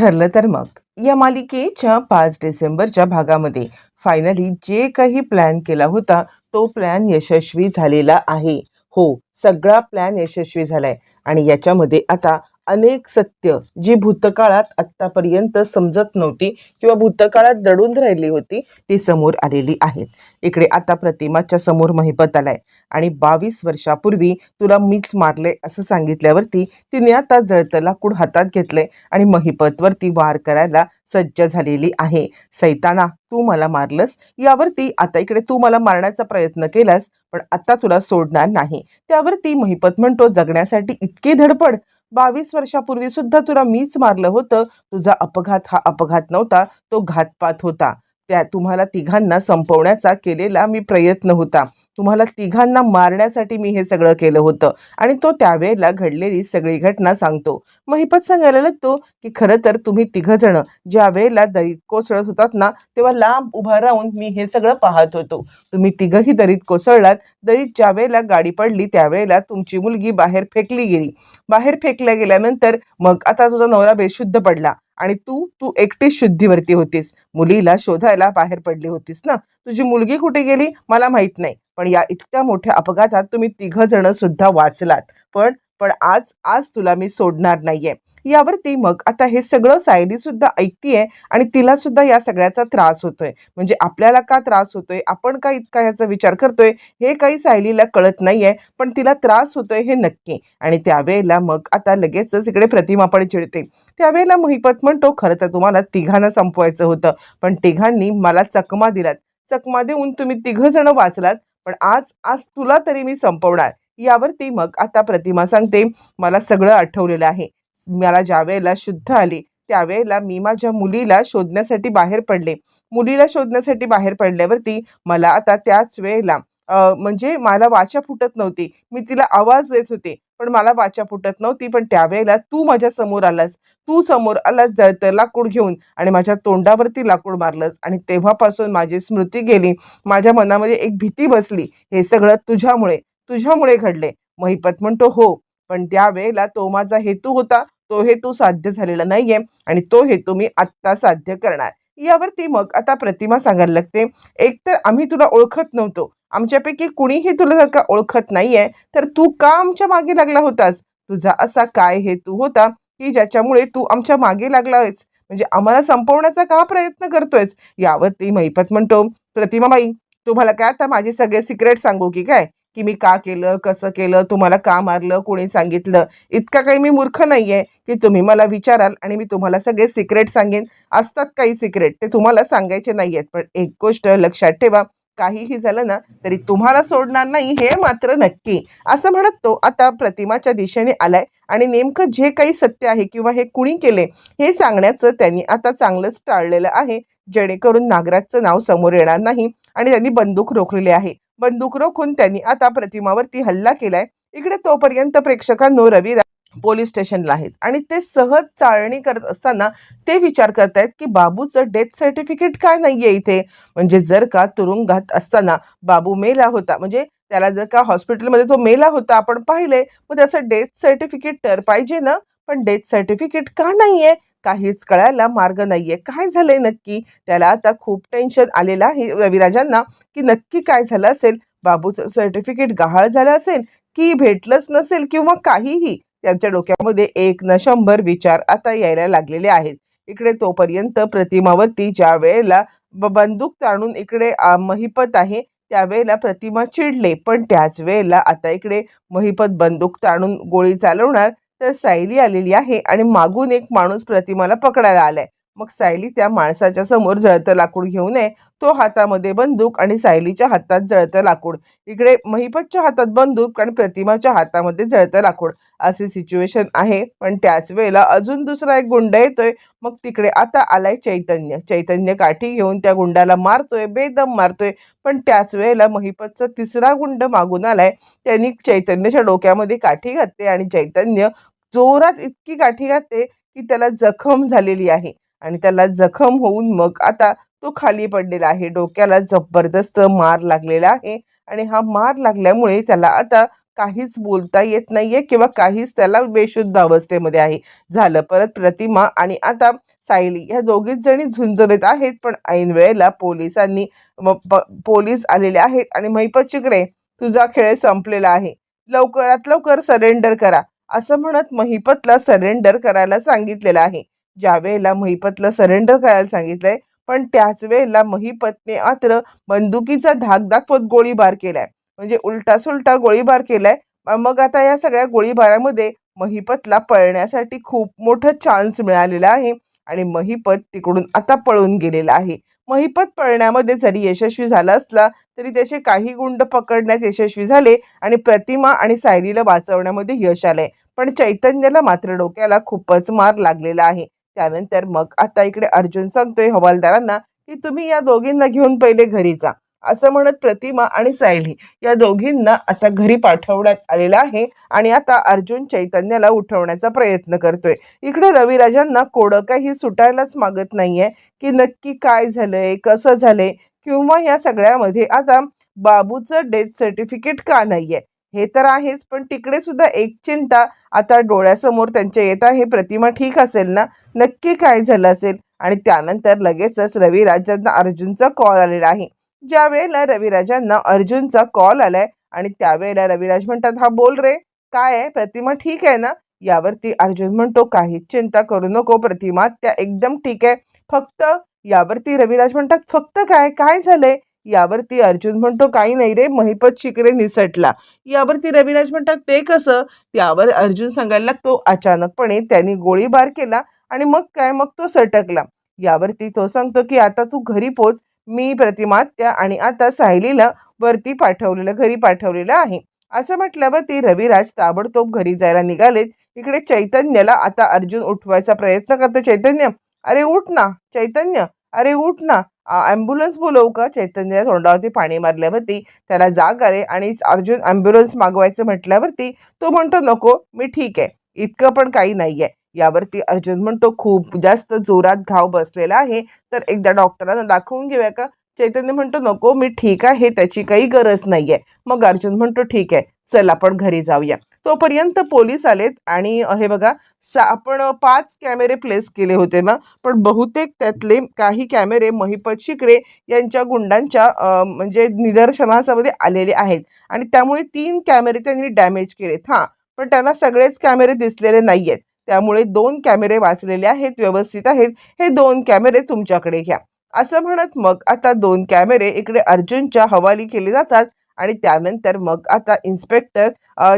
ठरलं तर मग. या मालिकेच्या पाच डिसेंबरच्या भागामध्ये फायनली जे काही प्लॅन केला होता तो प्लॅन यशस्वी झालेला आहे. हो सगळा प्लॅन यशस्वी झालाय. आणि याच्यामध्ये आता अनेक सत्य जी भूतकाळात आत्तापर्यंत समजत नव्हती किंवा भूतकाळात दडून राहिली होती ती समोर आलेली आहेत. इकडे आता प्रतिमाच्या समोर महिपत आलाय आणि बावीस वर्षापूर्वी तुला मीच मारले असं सांगितल्यावरती तिने आता जळतं लाकूड हातात घेतले आणि महिपतवरती वार करायला सज्ज झालेली आहे. सैताना तू मला मारलंस? यावरती आता इकडे तू मला मारण्याचा प्रयत्न केलास पण आता तुला सोडणार नाही. त्यावरती महिपत म्हणतो जगण्यासाठी इतकी धडपड. बावीस वर्षापूर्वी सुद्धा तुला मीच मारलं होतं. तुझा अपघात हा अपघात नव्हता तो घातपात होता. त्या तुम्हाला तिघांना संपवण्याचा केलेला मी प्रयत्न होता. तुम्हाला तिघांना मारण्यासाठी मी हे सगळं केलं होतं. आणि तो त्यावेळेला घडलेली सगळी घटना सांगतो. महिपत सांगायला लागतो की खरं तर तुम्ही तिघजणं ज्या वेळेला दरीत कोसळत होतात ना तेव्हा लांब उभा राहून मी हे सगळं पाहत होतो. तुम्ही तिघही दरीत कोसळलात. दरीत ज्या वेळेला गाडी पडली त्यावेळेला तुमची मुलगी बाहेर फेकली गेली. बाहेर फेकल्या गेल्यानंतर मग आता तुझा नवरा बेशुद्ध पडला. आणि तू तू एकटीच शुद्धीवरती होतीस. मुलीला शोधायला बाहेर पडली होतीस ना? तुझी मुलगी कुठे गेली? मला माहीत नाही. पण या इतक्या मोठ्या अपघातात तुम्ही तिघ जण सुद्धा वाचलात. पण पण आज आज तुला मी सोडणार नाहीये. यावरती मग आता हे सगळं सायली सुद्धा ऐकतीये आणि तिला सुद्धा या सगळ्याचा त्रास होतोय. म्हणजे आपल्याला का त्रास होतोय? आपण का इतका ह्याचा विचार करतोय? हे काही सायलीला कळत नाहीये पण तिला त्रास होतोय हे नक्की. आणि त्यावेळेला मग आता लगेचच इकडे प्रतिमा पण चिडते. त्यावेळेला महिपत म्हणतो खरं तर तुम्हाला तिघांना संपवायचं होतं पण तिघांनी मला चकमा दिलात. चकमा देऊन तुम्ही तिघ जण वाचलात पण आज आज तुला तरी मी संपवणार. यावरती मग आता प्रतिमा सांगते मला सगळं आठवलेलं आहे. मला ज्या वेळेला शुद्ध आली त्यावेळेला मी माझ्या मुलीला शोधण्यासाठी बाहेर पडले. मुलीला शोधण्यासाठी बाहेर पडल्यावरती मला आता त्याच वेळेला म्हणजे मला वाचा फुटत नव्हती. मी तिला आवाज देत होते पण मला वाचा फुटत नव्हती. पण त्यावेळेला तू माझ्यासमोर आलास. तू समोर आलास जळतं लाकूड घेऊन आणि माझ्या तोंडावरती लाकूड मारलंस. आणि तेव्हापासून माझी स्मृती गेली. माझ्या मनामध्ये एक भीती बसली. हे सगळं तुझ्यामुळे. तुझ्यामुळे घडले. महिपत म्हणतो हो पण त्यावेळेला तो माझा हेतू होता. तो हेतू साध्य झालेला नाहीये आणि तो हेतू मी आत्ता साध्य करणार. यावरती मग आता प्रतिमा सांगायला लागते एक तर आम्ही तुला ओळखत नव्हतो. आमच्यापैकी कुणीही तुला जर का ओळखत नाहीये तर तू का आमच्या मागे लागला होतास? तुझा असा काय हेतू होता की ज्याच्यामुळे तू आमच्या मागे लागलायस? म्हणजे आम्हाला संपवण्याचा का प्रयत्न करतोयस? यावरती महिपत म्हणतो प्रतिमाबाई तुम्हाला काय आता माझे सगळे सिक्रेट सांगू की काय? की मी का केलं कसं केलं तुम्हाला का मारलं कोणी सांगितलं? इतका काही मी मूर्ख नाही आहे की तुम्ही मला विचाराल आणि मी तुम्हाला सगळे सिक्रेट सांगेन. असतात काही सिक्रेट ते तुम्हाला सांगायचे नाही आहेत पण एक गोष्ट लक्षात ठेवा काहीही झालं ना तरी तुम्हाला सोडणार नाही हे मात्र नक्की. असं म्हणत तो आता प्रतिमाच्या दिशेने आलाय आणि नेमकं जे काही सत्य आहे किंवा हे कुणी केले हे सांगण्याचं त्यांनी आता चांगलंच टाळलेलं आहे. जेणेकरून नागराजचं नाव समोर येणार नाही आणि त्यांनी बंदूक रोखलेली आहे. बंदूक रोखून त्यांनी आता प्रतिमावरती हल्ला केलाय. इकडे तोपर्यंत प्रेक्षकांनो रवी पोलीस स्टेशनला आहेत. आणि ते सहज चाळणी करत असताना ते विचार करतायत की बाबूचं डेथ सर्टिफिकेट काय नाहीये इथे? म्हणजे जर का तुरुंगात असताना बाबू मेला होता म्हणजे त्याला जर का हॉस्पिटलमध्ये तो मेला होता आपण पाहिले मग त्याचं डेथ सर्टिफिकेट तर पाहिजे ना? पण डेथ सर्टिफिकेट का नाहीये? काहीच कळायला मार्ग नाहीये. काय झालंय नक्की? त्याला आता खूप टेन्शन आलेलं आहे रविराजांना की नक्की काय झालं असेल? बाबूचं सर्टिफिकेट गहाळ झालं असेल? की भेटलंच नसेल? किंवा काहीही? त्यांच्या डोक्यामध्ये एक न शंभर विचार आता यायला लागलेले आहेत. इकडे तोपर्यंत प्रतिमावरती ज्या वेळेला बंदूक ताणून इकडे महिपत आहे त्यावेळेला प्रतिमा चिडले. पण त्याच वेळेला आता इकडे महिपत बंदूक ताणून गोळी चालवणार तर सायली आलेली आहे आणि मागून एक माणूस प्रतिमाला पकडायला आलाय. मग सायली त्या माणसाच्या समोर जळतं लाकूड घेऊन आहे तो हातामध्ये बंदूक आणि सायलीच्या हातात जळतं लाकूड. इकडे महिपतच्या हातात बंदूक आणि प्रतिमाच्या हातामध्ये जळतं लाकूड. असे सिच्युएशन आहे. पण त्याच वेळेला अजून दुसरा एक गुंड येतोय. मग तिकडे आता आलाय चैतन्य. चैतन्य काठी घेऊन त्या गुंडाला मारतोय बेदम मारतोय. पण त्याच वेळेला महिपतचा तिसरा गुंड मागून आलाय. त्यांनी चैतन्याच्या डोक्यामध्ये काठी घातली आणि चैतन्य जोरात इतकी काठी घातते की त्याला जखम झालेली आहे. आणि त्याला जखम होऊन मग आता तो खाली पडलेला आहे. डोक्याला जबरदस्त मार लागलेला आहे. आणि हा मार लागल्यामुळे त्याला आता काहीच बोलता येत नाहीये किंवा काहीच त्याला बेशुद्ध अवस्थेमध्ये आहे. झालं परत प्रतिमा आणि आता सायली ह्या दोघीच जणी झुंजत आहेत. पण ऐन वेळेला पोलिसांनी प- पोलीस आलेले आहेत. आणि महिपत चिकरे तुझा खेळ संपलेला आहे. लवकरात लवकर सरेंडर करा. असं म्हणत महिपतला सरेंडर करायला सांगितलेलं आहे. ज्या वेळेला महिपतला सरेंडर करायला सांगितलंय पण त्याच वेळेला महिपतने मात्र बंदुकीचा धाक दाखवत गोळीबार केलाय. म्हणजे उलटा सुलटा गोळीबार केलाय. मग आता या सगळ्या गोळीबारामध्ये महिपतला पळण्यासाठी खूप मोठं चान्स मिळालेला आहे आणि महिपत तिकडून आता पळून गेलेला आहे. महिपत पळण्यामध्ये जरी यशस्वी झाला असला तरी त्याचे काही गुंड पकडण्यात यशस्वी झाले आणि प्रतिमा आणि सायलीला वाचवण्यामध्ये यश आलंय. पण चैतन्याला मात्र डोक्याला खूपच मार लागलेला आहे. त्यानंतर मग आता इकडे अर्जुन सांगतोय हवालदारांना की तुम्ही या दोघींना घेऊन पहिले घरी जा. असं म्हणत प्रतिमा आणि सायली या दोघींना आता घरी पाठवण्यात आलेलं आहे आणि आता अर्जुन चैतन्याला उठवण्याचा प्रयत्न करतोय. इकडे रविराजांना कोडं काही सुटायलाच मागत नाहीये की नक्की काय झालंय कसं झालंय किंवा या सगळ्यामध्ये आता बाबूचं डेथ सर्टिफिकेट का नाहीये? हे तर आहेच पण तिकडे सुद्धा एक चिंता आता डोळ्यासमोर त्यांच्या येत आहे. प्रतिमा ठीक असेल ना? नक्की काय झालं असेल? आणि त्यानंतर लगेचच रविराजांना अर्जुनचा कॉल आलेला आहे. ज्या वेळेला रविराजांना अर्जुनचा कॉल आलाय आणि त्यावेळेला रविराज म्हणतात हा बोल रे काय आहे? प्रतिमा ठीक आहे ना? यावरती अर्जुन म्हणतो काहीच चिंता करू नको प्रतिमा त्या एकदम ठीक आहे. फक्त यावरती रविराज म्हणतात फक्त काय? काय झालंय? यावरती अर्जुन म्हणतो काही नाही रे महिपत शिकरे निसटला. यावरती रविराज म्हणतात ते कसं? त्यावर अर्जुन सांगायला लागतो अचानकपणे त्यांनी गोळीबार केला आणि मग काय मग तो सटकला. यावरती तो सांगतो की आता तू घरी पोच मी प्रतिमात्या आणि आता सायलीला वरती पाठवलेलं घरी पाठवलेलं आहे. असं म्हटल्यावर ती रविराज ताबडतोब घरी जायला निघालेत. इकडे चैतन्याला आता अर्जुन उठवायचा प्रयत्न करतो. चैतन्य अरे उठ ना चैतन्य अरे उठ ना. ॲम्ब्युलन्स बोलवू का? चैतन्य तोंडावरती पाणी मारल्यावरती त्याला जाग आले आणि अर्जुन ॲम्ब्युलन्स मागवायचं म्हटल्यावरती तो म्हणतो नको मी ठीक आहे. इतकं पण काही नाही आहे यावरती अर्जुन म्हणतो खूप जास्त जोरात घाव बसलेला आहे. तर एकदा डॉक्टरांना दाखवून घेऊया का? चैतन्य म्हणतो नको मी ठीक आहे. त्याची काही गरज नाही आहे मग अर्जुन म्हणतो ठीक आहे. चल आपण घरी जाऊया. तोपर्यंत पोलीस आलेत आणि हे बघा सा आपण पाच कॅमेरे प्लेस केले होते ना पण बहुतेक त्यातले काही कॅमेरे महिपत शिकरे यांच्या गुंडांच्या म्हणजे निदर्शनासामध्ये आलेले आहेत. आणि त्यामुळे तीन कॅमेरे त्यांनी डॅमेज केलेत हां. पण त्यांना सगळेच कॅमेरे दिसलेले नाही आहेत त्यामुळे दोन कॅमेरे वाचलेले आहेत व्यवस्थित आहेत. हे दोन कॅमेरे तुमच्याकडे घ्या. असं म्हणत मग आता दोन कॅमेरे इकडे अर्जुनच्या हवाली केले जातात. आणि त्यानंतर मग आता इन्स्पेक्टर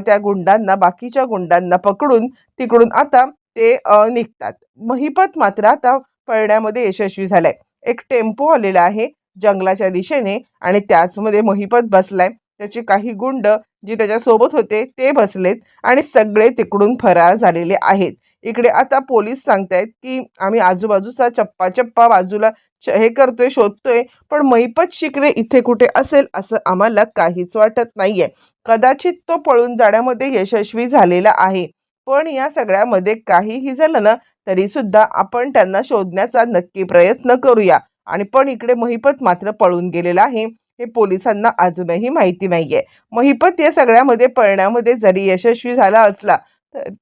त्या गुंडांना बाकीच्या गुंडांना पकडून तिकडून आता ते निघतात. महिपत मात्र आता पळण्यामध्ये यशस्वी झालाय. एक टेम्पो आलेला आहे जंगलाच्या दिशेने आणि त्याचमध्ये महिपत बसलाय. त्याचे काही गुंड जे त्याच्यासोबत होते ते बसलेत आणि सगळे तिकडून फरार झालेले आहेत. इकडे आता पोलीस सांगतायत की आम्ही आजूबाजूचा चप्पा चप्पा बाजूला हे करतोय शोधतोय पण महिपत शिकरे इथे कुठे असेल असं आम्हाला काहीच वाटत नाहीये. कदाचित तो पळून जाण्यामध्ये यशस्वी झालेला आहे. पण या सगळ्यामध्ये काहीही झालं ना तरी सुद्धा आपण त्यांना शोधण्याचा नक्की प्रयत्न करूया. आणि पण इकडे महिपत मात्र पळून गेलेला आहे. हे पोलिसांना अजूनही माहिती नाहीये. महिपत या सगळ्यामध्ये पळण्यामध्ये जरी यशस्वी झाला असला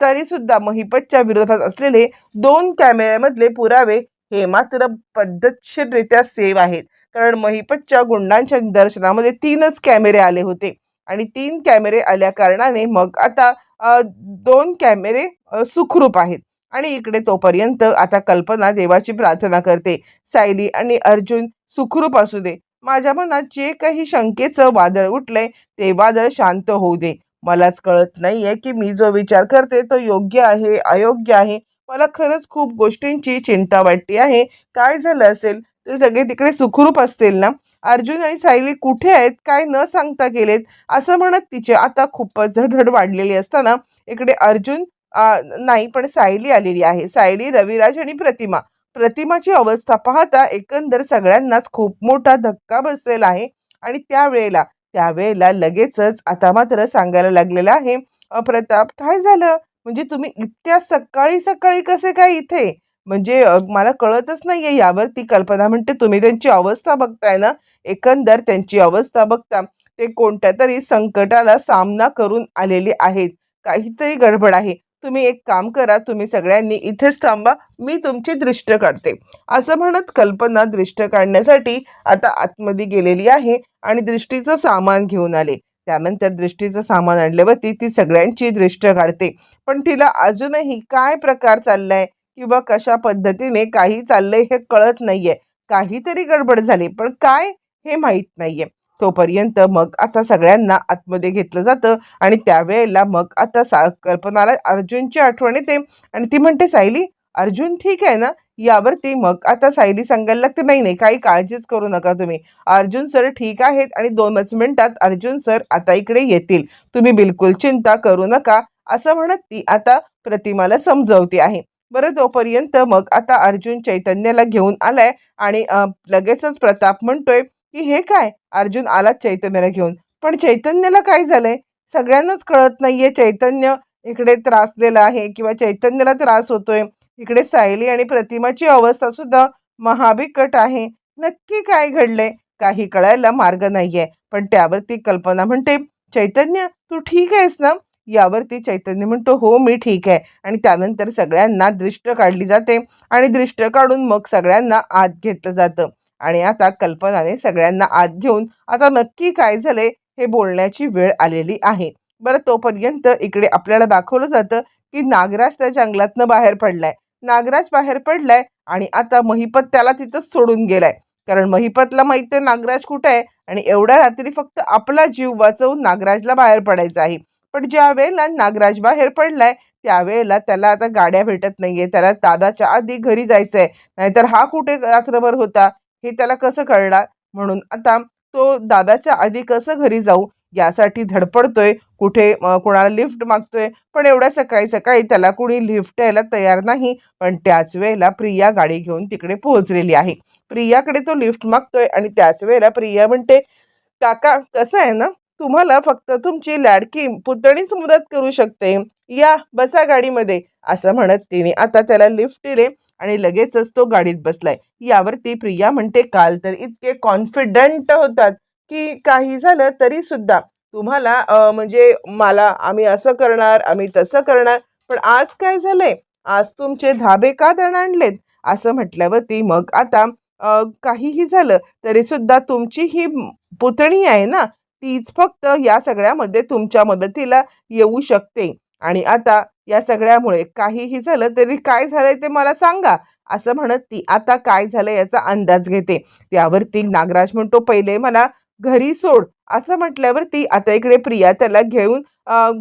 तरी सुद्धा महिपतच्या विरोधात असलेले दोन कॅमेऱ्यामधले पुरावे हे मात्र पद्धतशीररित्या सेव्ह आहेत. कारण महिपतच्या गुंडांच्या निदर्शनामध्ये तीनच कॅमेरे आले होते. आणि तीन कॅमेरे आल्या कारणाने मग आता दोन कॅमेरे सुखरूप आहेत. आणि इकडे तोपर्यंत आता कल्पना देवाची प्रार्थना करते. सायली आणि अर्जुन सुखरूप असू दे. माझ्या मनात जे काही शंकेचं वादळ उठलंय ते वादळ शांत होऊ दे. मलाच कळत नाहीये की मी जो विचार करते तो योग्य आहे अयोग्य आहे. मला खरंच खूप गोष्टींची चिंता वाटते आहे. काय झालं असेल? ते सगळे तिकडे सुखरूप असतील ना? अर्जुन आणि सायली कुठे आहेत? काय न सांगता गेलेत? असं म्हणत तिचे आता खूपच झडझड वाढलेली असताना इकडे अर्जुन नाही पण सायली आलेली आहे. सायली रविराज आणि प्रतिमा. प्रतिमाची अवस्था पाहता एकंदर सगळ्यांनाच खूप मोठा धक्का बसलेला आहे. आणि त्यावेळेला त्यावेळेला लगेचच आता मात्र सांगायला लागलेलं आहे प्रताप काय झालं? म्हणजे तुम्ही इतक्या सकाळी सकाळी कसे काय इथे? म्हणजे मला कळतच नाहीये यावरती कल्पना. म्हणते तुम्ही त्यांची अवस्था बघताय ना? एकंदर त्यांची अवस्था बघता. ते कोणत्या तरी संकटाला सामना करून आलेले आहेत. काहीतरी गडबड आहे. तुम्ही एक काम करा. तुम्ही सगळ्यांनी इथेच थांबा. मी तुमची दृष्ट काढते. असं म्हणत कल्पना दृष्ट काढण्यासाठी आता आतमध्ये गेलेली आहे आणि दृष्टीचं सामान घेऊन आले. त्यानंतर दृष्टीचं सामान आणल्यावरती ती सगळ्यांची दृष्ट काढते. पण तिला अजूनही काय प्रकार चाललाय किंवा कशा पद्धतीने काही चाललंय हे कळत नाहीये. काहीतरी गडबड झाली पण काय हे माहीत नाहीये. तोपर्यंत मग आता सगळ्यांना आतमध्ये घेतलं जातं आणि त्यावेळेला मग आता सा कल्पनाला अर्जुनची आठवण येते आणि ती म्हणते सायली अर्जुन ठीक आहे ना? यावरती मग आता सायली सांगायला लागते नाही नाही. काही काळजीच करू नका तुम्ही. अर्जुन सर ठीक आहेत आणि दोनच मिनिटात अर्जुन सर आता इकडे येतील. तुम्ही बिलकुल चिंता करू नका. असं म्हणत ती आता प्रतिमाला समजवते आहे. बरं तोपर्यंत मग आता अर्जुन चैतन्याला घेऊन आलाय आणि लगेचच प्रताप म्हणतोय की हे काय? अर्जुन आलाच चैतन्याला घेऊन. पण चैतन्याला काय झालंय? सगळ्यांनाच कळत नाहीये. चैतन्य इकडे त्रासलेला आहे किंवा चैतन्याला त्रास होतोय. इकडे सायली आणि प्रतिमाची अवस्था सुद्धा महाबिकट आहे. नक्की काय घडले काही कळायला मार्ग नाहीये. पण त्यावरती कल्पना म्हणते चैतन्य तू ठीक आहेस ना? यावरती चैतन्य म्हणतो हो मी ठीक आहे. आणि त्यानंतर सगळ्यांना दृष्ट काढली जाते आणि दृष्ट काढून मग सगळ्यांना आत घेतलं जातं. आणि आता कल्पनाने सगळ्यांना आत घेऊन आता नक्की काय झाले हे बोलण्याची वेळ आलेली आहे. बरं तोपर्यंत इकडे आपल्याला दाखवलं जातं की नागराज त्या जंगलातनं बाहेर पडलाय. नागराज बाहेर पडलाय आणि आता महिपत त्याला तिथंच सोडून गेलाय. कारण महिपतला माहिती आहे नागराज कुठे आहे आणि एवढ्या रात्री फक्त आपला जीव वाचवून नागराजला बाहेर पडायचा आहे. पण ज्या वेळेला नागराज बाहेर पडलाय त्यावेळेला त्याला आता गाड्या भेटत नाहीये. त्याला दादाच्या आधी घरी जायचंय. नाहीतर हा कुठे रात्रभर होता हे त्याला कसं कळणार? म्हणून आता तो दादाच्या आधी कसं घरी जाऊ? यासाठी धडपडतोय कुठे कुणाला कोणाला लिफ्ट मागतोय पण एवढ्या सकाळी सकाळी त्याला कुणी लिफ्ट यायला तयार नाही. पण त्याच वेळेला प्रिया गाडी घेऊन तिकडे पोहोचलेली आहे. प्रियाकडे तो लिफ्ट मागतोय आणि त्याच वेळेला प्रिया म्हणते काका कसं आहे ना? तुम्हाला फक्त तुमची लाडकी पुतणीच मदत करू शकते. या बसा गाडीमध्ये. असं म्हणत तिने आता त्याला लिफ्ट दिले आणि लगेचच तो गाडीत बसलाय. यावरती प्रिया म्हणते काल तर इतके कॉन्फिडंट होतात. की काही झालं तरी सुद्धा तुम्हाला म्हणजे मला आम्ही असं करणार आम्ही तसं करणार पण आज काय झालंय? आज तुमचे धाबे का दण आणलेत असं म्हटल्यावरती मग आता काहीही झालं तरी सुद्धा तुमची ही पुतणी आहे ना तीच फक्त या सगळ्यामध्ये तुमच्या मदतीला येऊ शकते. आणि आता या सगळ्यामुळे काहीही झालं तरी काय झालंय ते मला सांगा असं म्हणत ती आता काय झालं याचा अंदाज घेते. त्यावरती नागराज म्हणतो पहिले मला घरी सोड. असं म्हटल्यावरती आता इकडे प्रिया त्याला घेऊन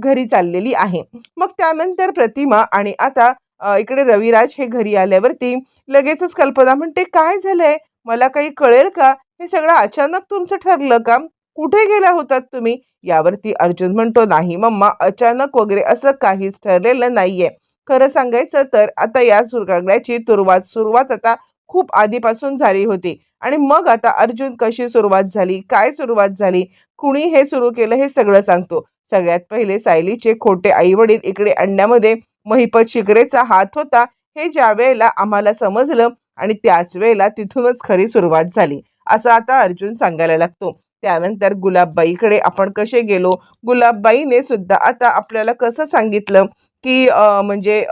घरी चाललेली आहे. मग त्यानंतर प्रतिमा आणि आता इकडे रविराज हे घरी आल्यावरती लगेचच कल्पना म्हणते काय झालंय? मला काही कळेल का? हे सगळं अचानक तुमचं ठरलं का? कुठे गेला होतात तुम्ही? यावरती अर्जुन म्हणतो नाही मम्मा अचानक वगैरे असं काहीच ठरलेलं नाहीये. खरं सांगायचं तर आता या सुरगाड्याची तुरुवात सुरुवात आता खूप आधीपासून झाली होती. आणि मग आता अर्जुन कशी सुरुवात झाली? काय सुरुवात झाली? कुणी हे सुरू केलं हे सगळं सांगतो. सगळ्यात पहिले सायलीचे खोटे आई वडील इकडे आणण्यामध्ये महिपत शिकरेचा हात होता. हे ज्या वेळेला आम्हाला समजलं आणि त्याच वेळेला तिथूनच खरी सुरुवात झाली. असं आता अर्जुन सांगायला लागतो. त्यानंतर गुलाबबाईकडे आपण कसे गेलो? गुलाबबाईने सुद्धा आता आपल्याला कसं सांगितलं की म्हणजे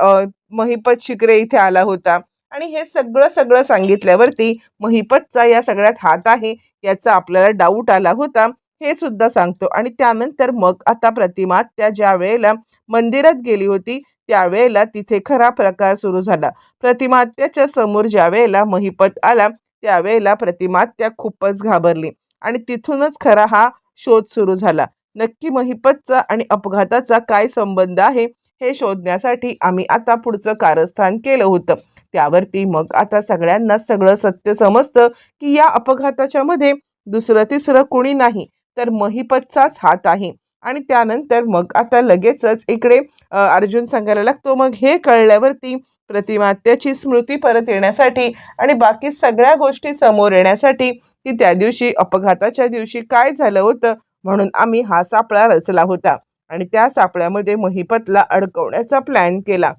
महिपत शिकरे इथे आला होता. आणि हे सगळं सगळं सांगितल्यावरती महिपतचा या सगळ्यात हात आहे याचा आपल्याला डाऊट आला होता हे सुद्धा सांगतो. आणि त्यानंतर मग आता प्रतिमा त्या ज्या वेळेला मंदिरात गेली होती त्यावेळेला तिथे खरा प्रकार सुरू झाला. प्रतिमात्याच्या समोर ज्या वेळेला महिपत आला त्यावेळेला प्रतिमात्या खूपच घाबरली. आणि तिथूनच खरा हा शोध सुरू झाला. नक्की महिपतचा आणि अपघाताचा काय संबंध आहे हे शोधण्यासाठी आम्ही आता पुढचं कारस्थान केलं होतं. त्यावरती मग आता सगळ्यांना सगळं सत्य समजतं की या अपघाताच्या मध्ये दुसरं तिसरं कुणी नाही तर महिपतचाच हात आहे. आणि त्यानंतर मग आता लगेचच इकडे अर्जुन सांगायला लागतो मग हे कळल्यावरती प्रतिमा त्याची स्मृती परत येण्यासाठी आणि बाकी सगळ्या गोष्टी समोर येण्यासाठी की त्या दिवशी अपघाताच्या दिवशी काय झालं होतं म्हणून आम्ही हा सापळा रचला होता. आणि त्या सापळ्यामध्ये महिपतला अडकवण्याचा प्लॅन केला.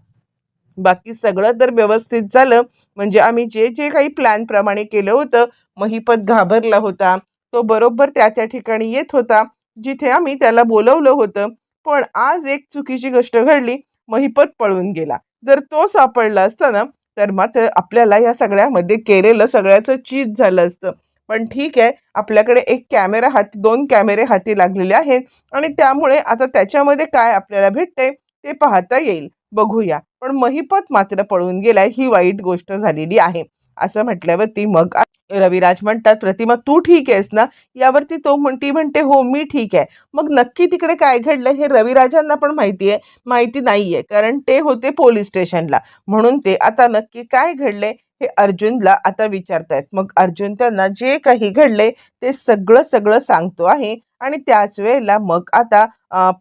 बाकी सगळं तर व्यवस्थित झालं. म्हणजे आम्ही जे जे काही प्लॅनप्रमाणे केलं होतं महिपत घाबरला होता. तो बरोबर त्या त्या ठिकाणी येत होता जिथे आम्ही त्याला बोलवलं होतं. पण आज एक चुकीची गोष्ट घडली. महिपत पळून गेला. जर तो सापडला असता ना तर मात्र आपल्याला या सगळ्यामध्ये केलेलं सगळ्याचं चीज झालं असतं. पण ठीक आहे आपल्याकडे एक कॅमेरा हाती दोन कॅमेरे हाती लागलेले आहेत आणि त्यामुळे आता त्याच्यामध्ये काय आपल्याला भेटते ते पाहता येईल. बघूया. पण महिपत मात्र पळून गेलाय ही वाईट गोष्ट झालेली आहे. असं म्हटल्यावरती मग रविराज म्हणतात प्रतिमा तू ठीक आहेस ना? यावरती तो म्हणती म्हणते हो मी ठीक आहे. मग नक्की तिकडे काय घडलं हे रविराजांना पण माहिती आहे माहिती नाही आहे कारण ते होते पोलीस स्टेशनला. म्हणून ते आता नक्की काय घडले हे अर्जुनला आता विचारतायत. मग अर्जुन त्यांना जे काही घडले ते सगळं सगळं सांगतो आहे. आणि त्याच वेळेला मग आता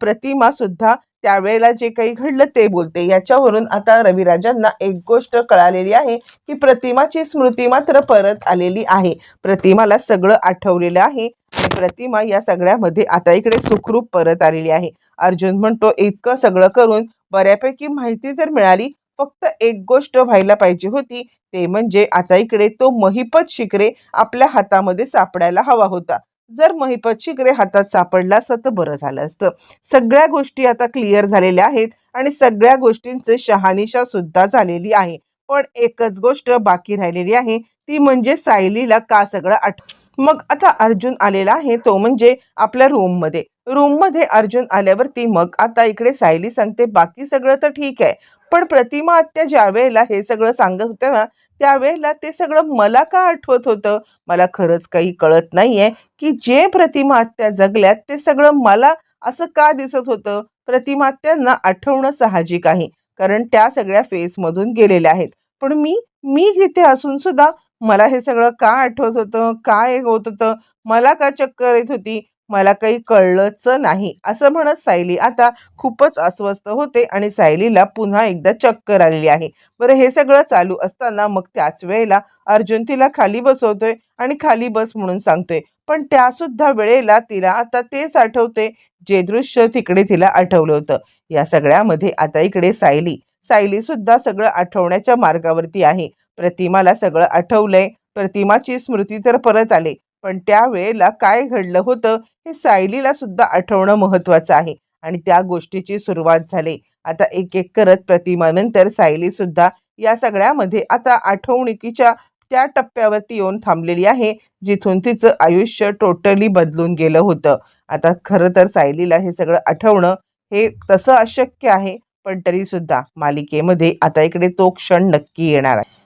प्रतिमा सुद्धा त्यावेळेला जे काही घडलं ते बोलते. याच्यावरून आता रविराजांना एक गोष्ट कळालेली आहे की प्रतिमाची स्मृती मात्र परत आलेली आहे. प्रतिमाला सगळं आठवलेलं आहे. आणि प्रतिमा या सगळ्यामध्ये आता इकडे सुखरूप परत आलेली आहे. अर्जुन म्हणतो इतकं सगळं करून बऱ्यापैकी माहिती तर मिळाली फक्त एक गोष्ट व्हायला पाहिजे होती ते म्हणजे आता इकडे तो महिपत शिकरे आपल्या हातामध्ये सापडायला हवा होता. जर महिपत शिकरे हातात सापडला असतं तर बरं झालं असतं. सगळ्या गोष्टी आता क्लिअर झालेल्या आहेत आणि सगळ्या गोष्टींचे शहानिशा सुद्धा झालेली आहे. पण एकच गोष्ट बाकी राहिलेली आहे ती म्हणजे सायलीला का सगळं आठ मग आता अर्जुन आलेला आहे तो म्हणजे आपल्या रूममध्ये रूममध्ये अर्जुन आल्यावरती मग आता इकडे सायली सांगते बाकी सगळं तर ठीक आहे पण प्रतिमा आत्या ज्या वेळेला हे सगळं सांगत होत्या ना त्यावेळेला ते सगळं मला का आठवत होतं? मला खरंच काही कळत नाहीये की जे प्रतिमा आत्या जगल्यात ते सगळं मला असं का दिसत होतं? प्रतिमात्यांना आठवणं साहजिक आहे कारण त्या सगळ्या फेसमधून गेलेल्या आहेत. पण मी मी तिथे असून सुद्धा मला हे सगळं का आठवत होतं काय होत होतं मला का चक्कर येत होती मला काही कळलंच नाही असं म्हणत सायली आता खूपच अस्वस्थ होते आणि सायलीला पुन्हा एकदा चक्कर आलेली आहे. बरं हे सगळं चालू असताना मग त्याच वेळेला अर्जुन तिला खाली बसवतोय आणि खाली बस म्हणून सांगतोय पण त्या सुद्धा वेळेला तिला आता तेच आठवते जे दृश्य तिकडे तिला आठवलं होतं. या सगळ्यामध्ये आता इकडे सायली सायली सुद्धा सगळं आठवण्याच्या मार्गावरती आहे. प्रतिमाला सगळं आठवलंय. प्रतिमाची स्मृती तर परत आले. पण त्या वेळेला काय घडलं होतं हे सायलीला सुद्धा आठवणं महत्वाचं आहे. आणि त्या गोष्टीची सुरुवात झाली. आता एक एक करत प्रतिमानंतर सायली सुद्धा या सगळ्यामध्ये आता आठवणुकीच्या त्या टप्प्यावरती येऊन थांबलेली आहे जिथून तिचं आयुष्य टोटली बदलून गेलं होतं. आता खरं तर सायलीला हे सगळं आठवणं हे तसं अशक्य आहे. पण तरी सुद्धा मालिकेमध्ये आता इकडे तो क्षण नक्की येणार आहे.